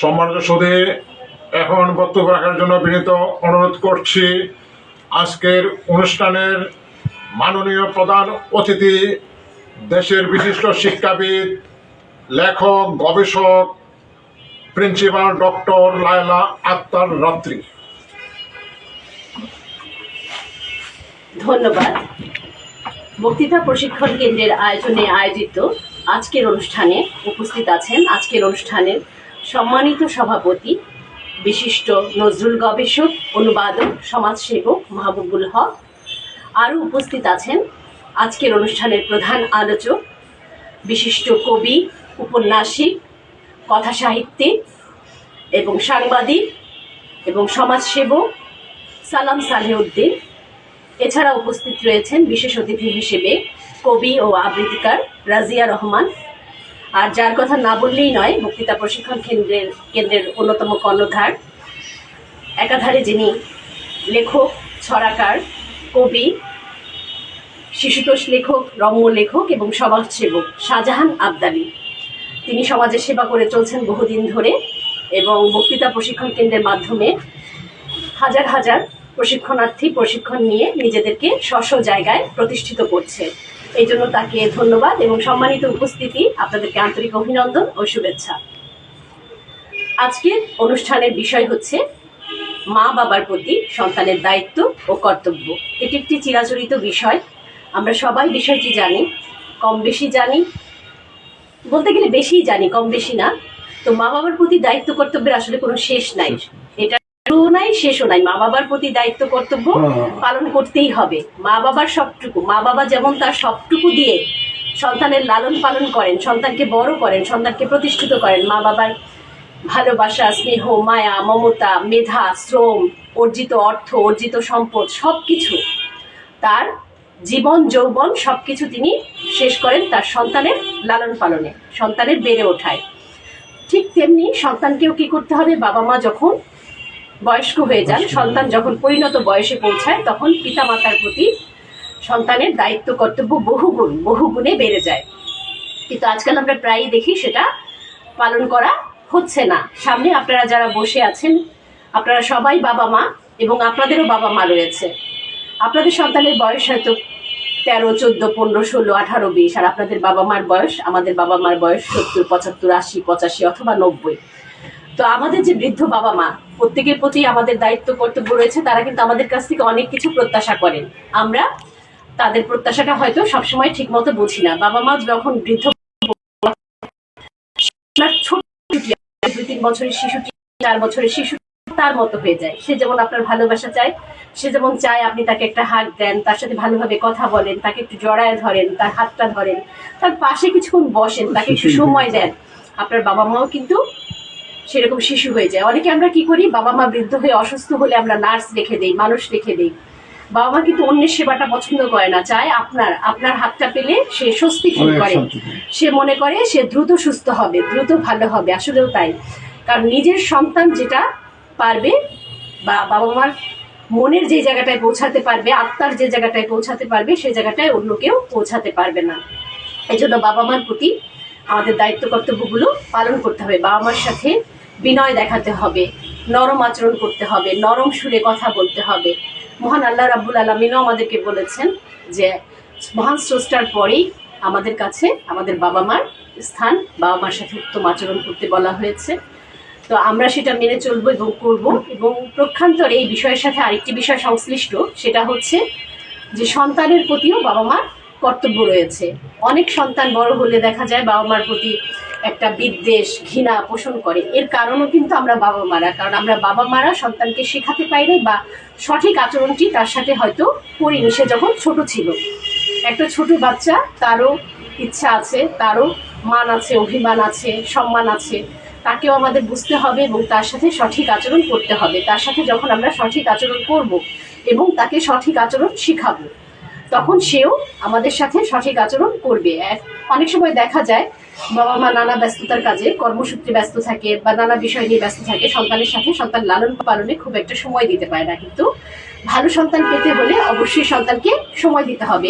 সম্মানিত সুদে এখন বক্তব্য রাখার জন্য বিনীত অনুরোধ করছি। আজকের অনুষ্ঠানের মাননীয় প্রধান অতিথি, দেশের বিশিষ্ট শিক্ষাবিদ, লেখক, গবেষক, প্রিন্সিপাল ডক্টর লায়লা আক্তার রাত্রি। ধন্যবাদ। বক্তৃতা প্রশিক্ষণ কেন্দ্রের আয়োজনে আয়োজিত আজকের অনুষ্ঠানে উপস্থিত আছেন, আজকের অনুষ্ঠানের সম্মানিত সভাপতি, বিশিষ্ট নজরুল গবেষক, অনুবাদক, সমাজসেবক মাহবুবুল হক। আরও উপস্থিত আছেন আজকের অনুষ্ঠানের প্রধান আলোচক, বিশিষ্ট কবি, উপন্যাসিক, কথা সাহিত্যিক এবং সাংবাদিক এবং সমাজসেবক সালাম সালেউদ্দিন এছাড়া উপস্থিত রয়েছেন বিশেষ অতিথি হিসেবে কবি ও আবৃত্তিকার রাজিয়া রহমান আর যার কথা না বললেই নয় বক্তৃতা প্রশিক্ষণ কেন্দ্রের কেন্দ্রের অন্যতম কর্ণধার। একাধারে যিনি লেখক, ছড়াকার, কবি, শিশুতোষ লেখক, রম্য লেখক এবং সমাজসেবক শাহজাহান আবদালি। তিনি সমাজের সেবা করে চলছেন বহুদিন ধরে এবং বক্তৃতা প্রশিক্ষণ কেন্দ্রের মাধ্যমে হাজার হাজার প্রশিক্ষণার্থী প্রশিক্ষণ নিয়ে নিজেদেরকে স্ব জায়গায় প্রতিষ্ঠিত করছে। এই জন্য তাকে ধন্যবাদ এবং সম্মানিত উপস্থিতি আপনাদেরকে আন্তরিক অভিনন্দন ও শুভেচ্ছা। আজকের অনুষ্ঠানের বিষয় হচ্ছে মা বাবার প্রতি সন্তানের দায়িত্ব ও কর্তব্য। এটি একটি চিরাচরিত বিষয়। আমরা সবাই বিষয়টি জানি কম বেশি জানি। বলতে গেলে বেশিই জানি কম বেশি না। তো মা বাবার প্রতি দায়িত্ব কর্তব্যের আসলে কোনো শেষ নাই। এটা শুরুও নাই শেষও নাই। মা বাবার প্রতি দায়িত্ব কর্তব্য পালন করতেই হবে। মা বাবার সবটুকু। মা বাবা যেমন তার সবটুকু দিয়ে সন্তানের লালন পালন করেন সন্তানকে বড় করেন সন্তানকে প্রতিষ্ঠিত করেন মা বাবার ভালোবাসা স্নেহ মায়া মমতা মেধা শ্রম অর্জিত অর্থ অর্জিত সম্পদ সব কিছু তার জীবন যৌবন সব কিছু তিনি শেষ করেন তার সন্তানের লালন পালনে সন্তানের বেড়ে ওঠায়। ঠিক তেমনি সন্তানকেও কি করতে হবে? বাবা মা যখন বয়স্ক হয়ে যান সন্তান যখন পরিণত বয়সে পৌঁছায় তখন পিতামাতার প্রতি সন্তানের দায়িত্ব কর্তব্য বহুগুণ বহুগুণে বেড়ে যায়। কিন্তু আজকাল আমরা প্রায়ই দেখি সেটা পালন করা হচ্ছে না। সামনে আপনারা যারা বসে আছেন আপনারা সবাই বাবা মা এবং আপনাদেরও বাবা মা রয়েছে। আপনাদের সন্তানের বয়স হয়তো তেরো চোদ্দ পনেরো ষোলো আঠারো বিশ আর আপনাদের বাবা মার বয়স আমাদের বাবা মার বয়স সত্তর পঁচাত্তর আশি পঁচাশি অথবা নব্বই। তো আমাদের যে বৃদ্ধ বাবা মা প্রত্যেকের প্রতি আমাদের দায়িত্ব কর্তব্য রয়েছে তারা কিন্তু আমাদের কাছ থেকে অনেক কিছু প্রত্যাশা করেন। আমরা তাদের প্রত্যাশাটা হয়তো সবসময় ঠিক মতো বুঝি না। বাবা মা যখন বৃদ্ধ ছোট দুই তিন বছরের শিশুটি চার বছরের শিশু তার মতো হয়ে যায়। সে যেমন আপনার ভালোবাসা চায় সে যেমন চায় আপনি তাকে একটা হাত দেন তার সাথে ভালোভাবে কথা বলেন তাকে একটু জড়ায় ধরেন তার হাতটা ধরেন তার পাশে কিছুক্ষণ বসেন তাকে একটু সময় দেন। আপনার বাবা মাও কিন্তু সেরকম শিশু হয়ে যায়। অনেকে আমরা কি করি? বাবা মা বৃদ্ধ হয়ে অসুস্থ হলে আমরা নার্স রেখে দেই মানুষ রেখে দেই। বাবা মা কিন্তু অন্যের সেবাটা পছন্দ করে না চায় আপনার আপনার হাতটা পেলে সে স্বস্তি ফিল করে। সে মনে করে সে দ্রুত সুস্থ হবে দ্রুত ভালো হবে আসলেও তাই। কারণ নিজের সন্তান যেটা পারবে বা বাবা মার মনের যে জায়গাটায় পৌঁছাতে পারবে আত্মার যে জায়গাটায় পৌঁছাতে পারবে সে জায়গাটায় অন্য কেউ পৌঁছাতে পারবে না। এই জন্য বাবা মার প্রতি আমাদের দায়িত্ব কর্তব্যগুলো পালন করতে হবে। বাবা মার সাথে বিনয় দেখাতে হবে, নরম আচরণ করতে হবে, নরম সুরে কথা বলতে হবে। মহান আল্লাহ রাব্বুল আলমিনও আমাদেরকে বলেছেন যে, মহান স্রষ্টার পরেই আমাদের কাছে আমাদের বাবা মার স্থান বাবা মার সাথে উত্তম আচরণ করতে বলা হয়েছে। তো আমরা সেটা মেনে চলবো এবং করব এবং প্রক্ষান্তরে এই বিষয়ের সাথে আরেকটি বিষয় সংশ্লিষ্ট, সেটা হচ্ছে যে সন্তানের প্রতিও বাবা মার কর্তব্য রয়েছে। অনেক সন্তান বড় হলে দেখা যায় বাবা মার প্রতি একটা বিদ্বেষ, ঘৃণা পোষণ করে। এর কারণও কিন্তু আমরা বাবা মারা, কারণ আমরা বাবা মারা সন্তানকে শেখাতে পাইনি বা সঠিক আচরণটি তার সাথে হয়তো করিনি। সে যখন ছোট ছিল, একটা ছোট বাচ্চা, তারও ইচ্ছা আছে, তারও মান আছে, অভিমান আছে, সম্মান আছে। তাকেও আমাদের বুঝতে হবে এবং তার সাথে সঠিক আচরণ করতে হবে। তার সাথে যখন আমরা সঠিক আচরণ করব এবং তাকে সঠিক আচরণ শিখাবো, তখন সেও আমাদের সাথে সঠিক আচরণ করবে। অনেক সময় দেখা যায় বাবা মা নানা ব্যস্ততার কাজে, কর্মসূত্রে ব্যস্ত থাকে বা নানা বিষয় নিয়ে ব্যস্ত থাকে, সন্তানের সাথে সন্তান লালন পালনে খুব একটা সময় দিতে পারে না কিন্তু ভালো সন্তান পেতে হলে অবশ্যই সন্তানকে সময় দিতে হবে।